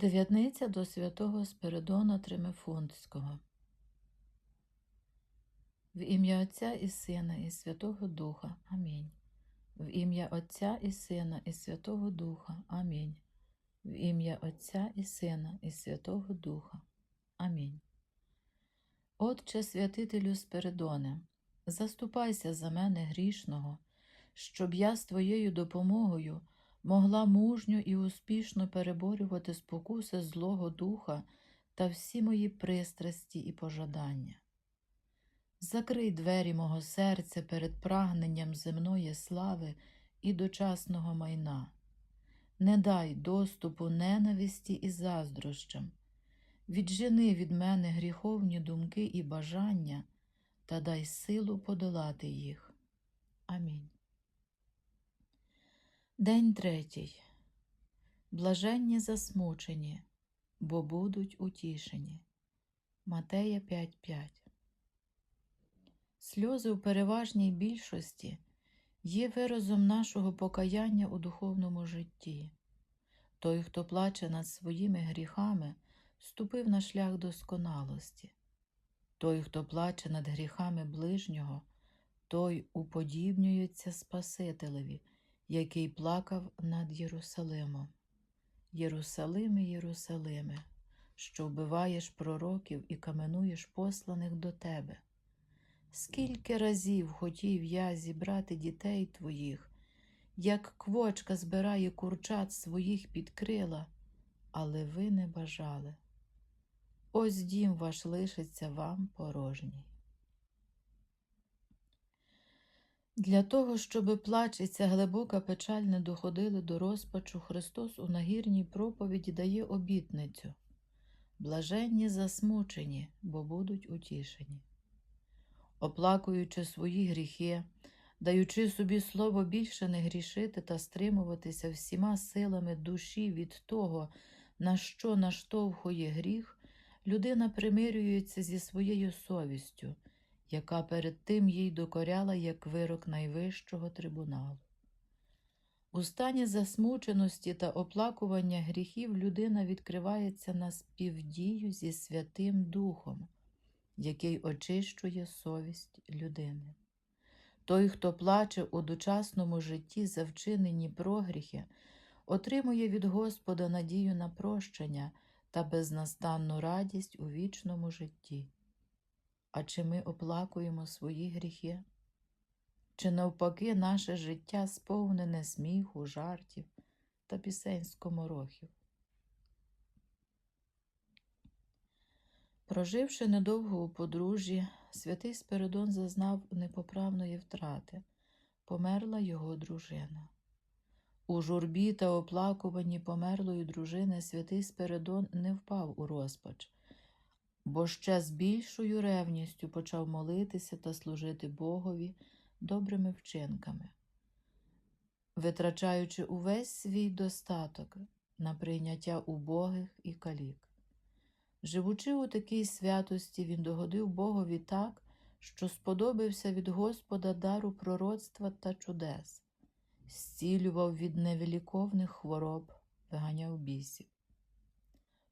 Дев'ятниця до святого Спиридона Тримифунтського. В ім'я Отця і Сина, і Святого Духа. Амінь. В ім'я Отця і Сина, і Святого Духа. Амінь. В ім'я Отця і Сина, і Святого Духа. Амінь. Отче святителю Спиридоне, заступайся за мене грішного, щоб я з твоєю допомогою могла мужньо і успішно переборювати спокуси Злого Духа та всі мої пристрасті і пожадання. Закрий двері мого серця перед прагненням земної слави і дочасного майна. Не дай доступу ненависті і заздрощам. Віджени від мене гріховні думки і бажання та дай силу подолати їх. Амінь. День третій. Блаженні засмучені, бо будуть утішені. Матея 5.5 Сльози у переважній більшості є виразом нашого покаяння у духовному житті. Той, хто плаче над своїми гріхами, ступив на шлях досконалості. Той, хто плаче над гріхами ближнього, той уподібнюється Спасителеві, який плакав над Єрусалимом. Єрусалиме, Єрусалиме, що вбиваєш пророків і каменуєш посланих до тебе. Скільки разів хотів я зібрати дітей твоїх, як квочка збирає курчат своїх під крила, але ви не бажали. Ось дім ваш лишиться вам порожній. Для того, щоби плач і ця глибока печаль не доходили до розпачу, Христос у нагірній проповіді дає обітницю блаженні засмучені, бо будуть утішені. Оплакуючи свої гріхи, даючи собі слово більше не грішити та стримуватися всіма силами душі від того, на що наштовхує гріх, людина примирюється зі своєю совістю, яка перед тим їй докоряла як вирок найвищого трибуналу. У стані засмученості та оплакування гріхів людина відкривається на співдію зі Святим Духом, який очищує совість людини. Той, хто плаче у дочасному житті за вчинені прогріхи, отримує від Господа надію на прощення та безнастанну радість у вічному житті. А чи ми оплакуємо свої гріхи? Чи навпаки наше життя сповнене сміху, жартів та пісень скоморохів? Проживши недовго у подружжі, святий Спиридон зазнав непоправної втрати, померла його дружина. У журбі та оплакуванні померлої дружини святий Спиридон не впав у розпач, бо ще з більшою ревністю почав молитися та служити Богові добрими вчинками, витрачаючи увесь свій достаток на прийняття убогих і калік. Живучи у такій святості, він догодив Богові так, що сподобався від Господа дару пророцтва та чудес, зцілював від невеликовних хвороб, виганяв бісів.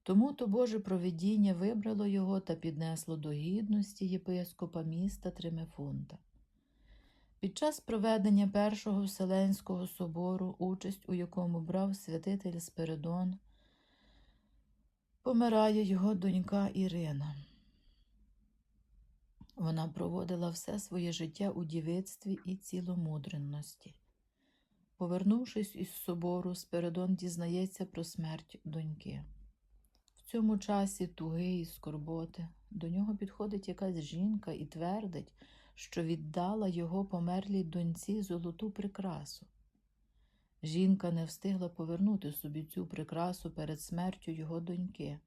Тому то Боже провидіння вибрало його та піднесло до гідності єпископа міста Тримефунта. Під час проведення Першого Вселенського собору, участь у якому брав святитель Спиридон, помирає його донька Ірина. Вона проводила все своє життя у дівицтві і ціломудренності. Повернувшись із собору, Спиридон дізнається про смерть доньки. В цьому часі туги і скорботи до нього підходить якась жінка і твердить, що віддала його померлій доньці золоту прикрасу. Жінка не встигла повернути собі цю прикрасу перед смертю його доньки.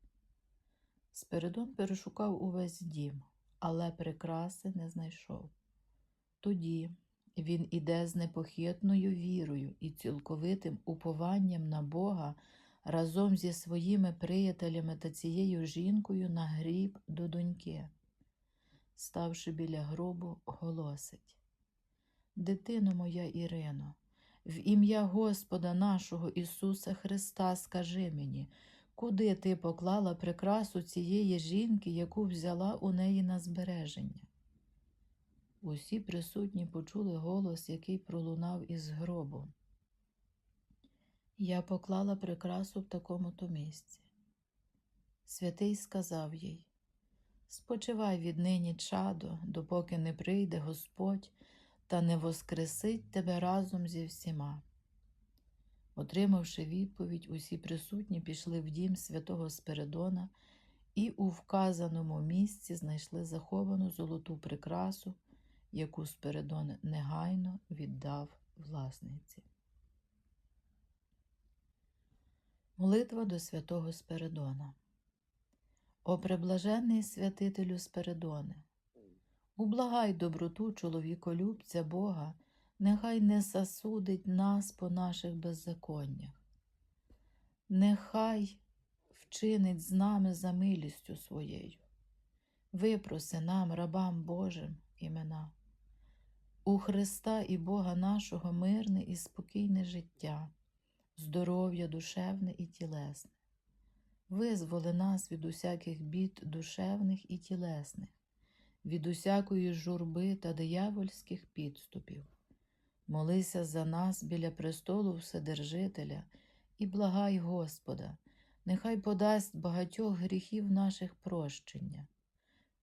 Спиридон перешукав увесь дім, але прикраси не знайшов. Тоді він іде з непохитною вірою і цілковитим упованням на Бога разом зі своїми приятелями та цією жінкою на гріб до доньки. Ставши біля гробу, голосить Дитино моя Ірино, в ім'я Господа нашого Ісуса Христа скажи мені, куди ти поклала прикрасу цієї жінки, яку взяла у неї на збереження? Усі присутні почули голос, який пролунав із гробу. Я поклала прикрасу в такому-то місці. Святий сказав їй Спочивай віднині, чадо, допоки не прийде Господь та не воскресить тебе разом зі всіма. Отримавши відповідь, усі присутні пішли в дім святого Спиридона і у вказаному місці знайшли заховану золоту прикрасу, яку Спиридон негайно віддав власниці. Молитва до святого Спиридона. О преблажений святителю Спиридоне, ублагай доброту чоловіколюбця Бога, нехай не засудить нас по наших беззаконнях. Нехай вчинить з нами за милістю своєю. Випроси нам, рабам Божим, імена. У Христа і Бога нашого мирне і спокійне життя, здоров'я душевне і тілесне. Визволи нас від усяких бід душевних і тілесних, від усякої журби та диявольських підступів. Молися за нас біля престолу Вседержителя і благай Господа, нехай подасть багатьох гріхів наших прощення,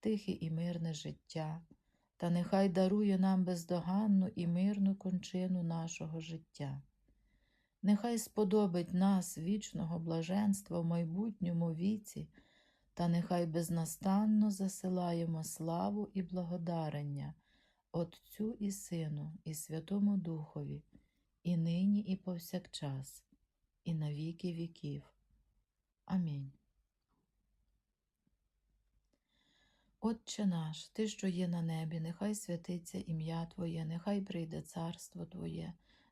тихе і мирне життя, та нехай дарує нам бездоганну і мирну кончину нашого життя. Нехай сподобить нас вічного блаженства в майбутньому віці, та нехай безнастанно засилаємо славу і благодарення Отцю і Сину, і Святому Духові, і нині, і повсякчас, і на віки віків. Амінь. Отче наш, Ти, що є на небі, нехай святиться ім'я Твоє, нехай прийде царство Твоє,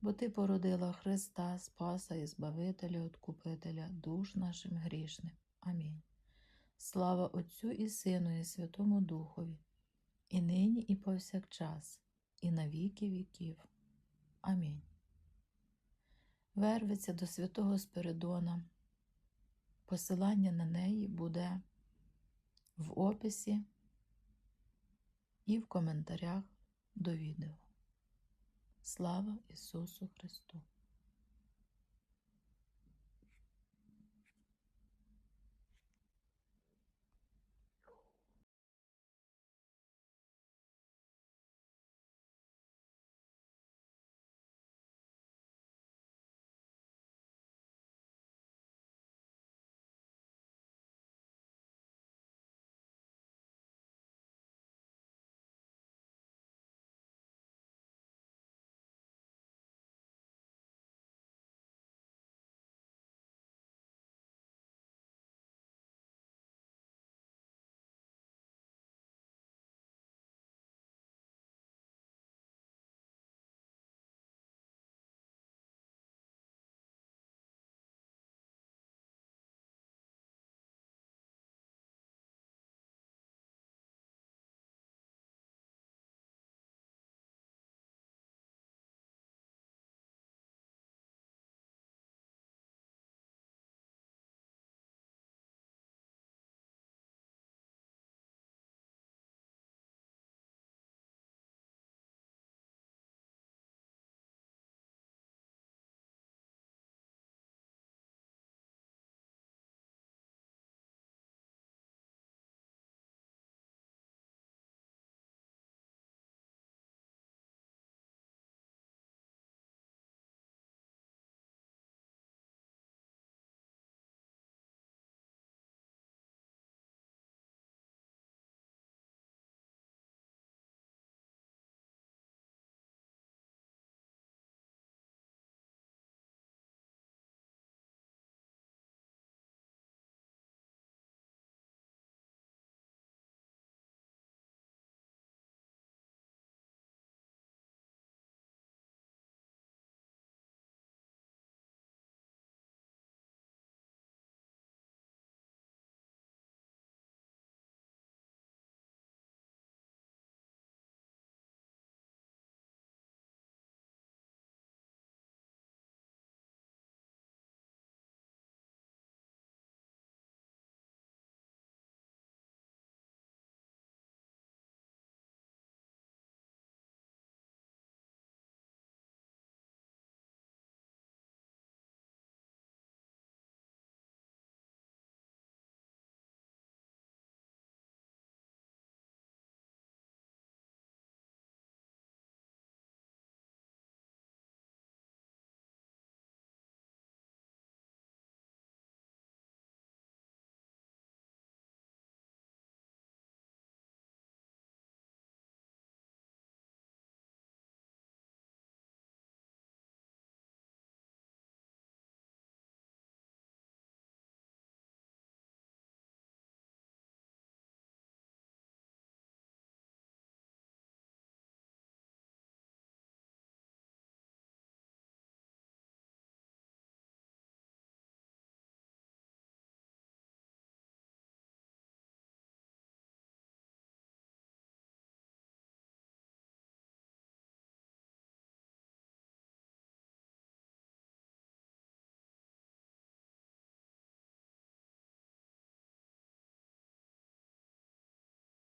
бо Ти породила Христа, Спаса і Збавителя, Откупителя, душ нашим грішним. Амінь. Слава Отцю і Сину, і Святому Духові, і нині, і повсякчас, і на віки віків. Амінь. Вервиться до святого Спиридона. Посилання на неї буде в описі і в коментарях до відео. Слава Ісусу Христу!